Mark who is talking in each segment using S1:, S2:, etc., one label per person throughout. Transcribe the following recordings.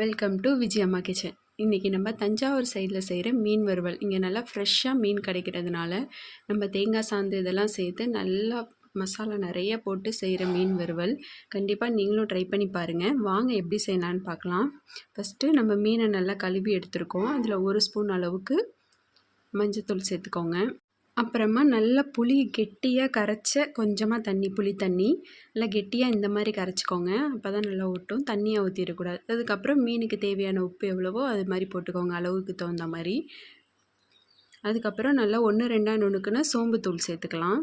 S1: Welcome to Vijay அம்மா kitchen இன்றைக்கி நம்ம தஞ்சாவூர் சைடில் செய்கிற மீன் வறுவல். இங்கே நல்லா ஃப்ரெஷ்ஷாக மீன் கிடைக்கிறதுனால நம்ம தேங்காய் சாந்து இதெல்லாம் சேர்த்து நல்லா மசாலா நிறைய போட்டு செய்கிற மீன் வறுவல். கண்டிப்பாக நீங்களும் ட்ரை பண்ணி பாருங்கள் வாங்க எப்படி செய்யலான்னு பார்க்கலாம். ஃபஸ்ட்டு நம்ம மீனை நல்லா கழுவி எடுத்துருக்கோம். அதில் ஒரு ஸ்பூன் அளவுக்கு மஞ்சத்தூள் சேர்த்துக்கோங்க. அப்புறமா நல்லா புளி கெட்டியாக கரைச்ச கொஞ்சமாக தண்ணி புளி தண்ணி. நல்லா கெட்டியாக இந்த மாதிரி கரைச்சிக்கோங்க. அப்போ தான் நல்லா ஒட்டும். தண்ணியாக ஊற்றிடக்கூடாது அதுக்கப்புறம் மீனுக்கு தேவையான உப்பு எவ்வளவோ அது மாதிரி போட்டுக்கோங்க. அளவுக்கு தகுந்த மாதிரி. அதுக்கப்புறம் நல்லா ஒன்று ரெண்டாக நுணுக்குன்னா சோம்புத்தூள் சேர்த்துக்கலாம்.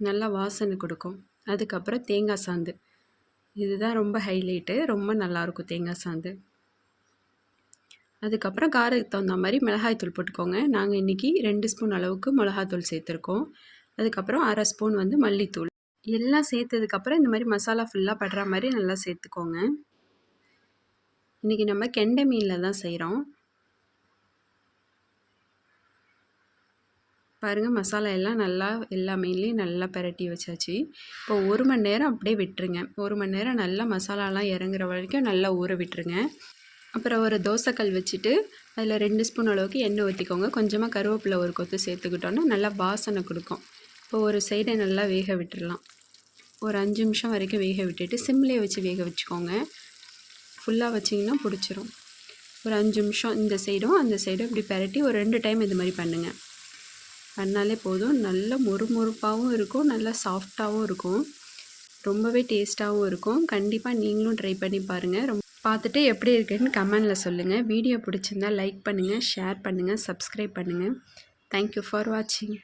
S1: நல்லா வாசனை கொடுக்கும். அதுக்கப்புறம் தேங்காய் சாந்து. இதுதான் ரொம்ப ஹைலைட்டு ரொம்ப நல்லாயிருக்கும் தேங்காய் சாந்து. அதுக்கப்புறம் காரத்துக்கு தகுந்த மாதிரி மிளகாய்த்தூள் போட்டுக்கோங்க. நாங்கள் இன்றைக்கி ரெண்டு ஸ்பூன் அளவுக்கு மிளகாத்தூள் சேர்த்துருக்கோம். அதுக்கப்புறம் அரை ஸ்பூன் வந்து மல்லித்தூள். எல்லாம் சேர்த்ததுக்கப்புறம் இந்த மாதிரி மசாலா ஃபுல்லாக படுற மாதிரி நல்லா சேர்த்துக்கோங்க. இன்றைக்கி நம்ம கெண்டை மீனில் தான் செய்கிறோம் பாருங்கள் மசாலா எல்லாம் நல்லா எல்லா மீன்லேயும் நல்லா பரட்டி வச்சாச்சு. இப்போ ஒரு மணி நேரம் அப்படியே விட்டுருங்க. ஒரு மணி நேரம் நல்லா மசாலாலாம் இறங்குற வரைக்கும் நல்லா ஊற விட்டுருங்க. அப்புறம் ஒரு தோசைக்கல் வச்சுட்டு அதில் ரெண்டு ஸ்பூன் அளவுக்கு எண்ணெய் ஊற்றிக்கோங்க. கொஞ்சமாக கருவேப்பிலை ஒரு கொத்து சேர்த்துக்கிட்டோன்னா நல்லா வாசனை கொடுக்கும். இப்போ ஒரு சைடை நல்லா வேக விட்டுடலாம். ஒரு அஞ்சு நிமிஷம் வரைக்கும் வேக விட்டுட்டு சிம்லேயே வச்சு வேக வச்சுக்கோங்க. ஃபுல்லாக வச்சிங்கன்னா பிடிச்சிரும். ஒரு அஞ்சு நிமிஷம் இந்த சைடும் அந்த சைடும் இப்படி பரட்டி ஒரு ரெண்டு டைம் இது மாதிரி பண்ணுங்கள் பண்ணாலே போதும். நல்ல மொறுமொறுப்பாகவும் இருக்கும். நல்லா சாஃப்டாகவும் இருக்கும். ரொம்பவே டேஸ்ட்டாகவும் இருக்கும். கண்டிப்பாக நீங்களும் ட்ரை பண்ணி பாருங்கள் ரொம்ப பார்த்துட்டு எப்படி இருக்குன்னு கமெண்டில் சொல்லுங்கள் வீடியோ பிடிச்சிருந்தா லைக் பண்ணுங்கள் ஷேர் பண்ணுங்கள் சப்ஸ்கிரைப் பண்ணுங்கள் தேங்க்யூ ஃபார் வாட்சிங்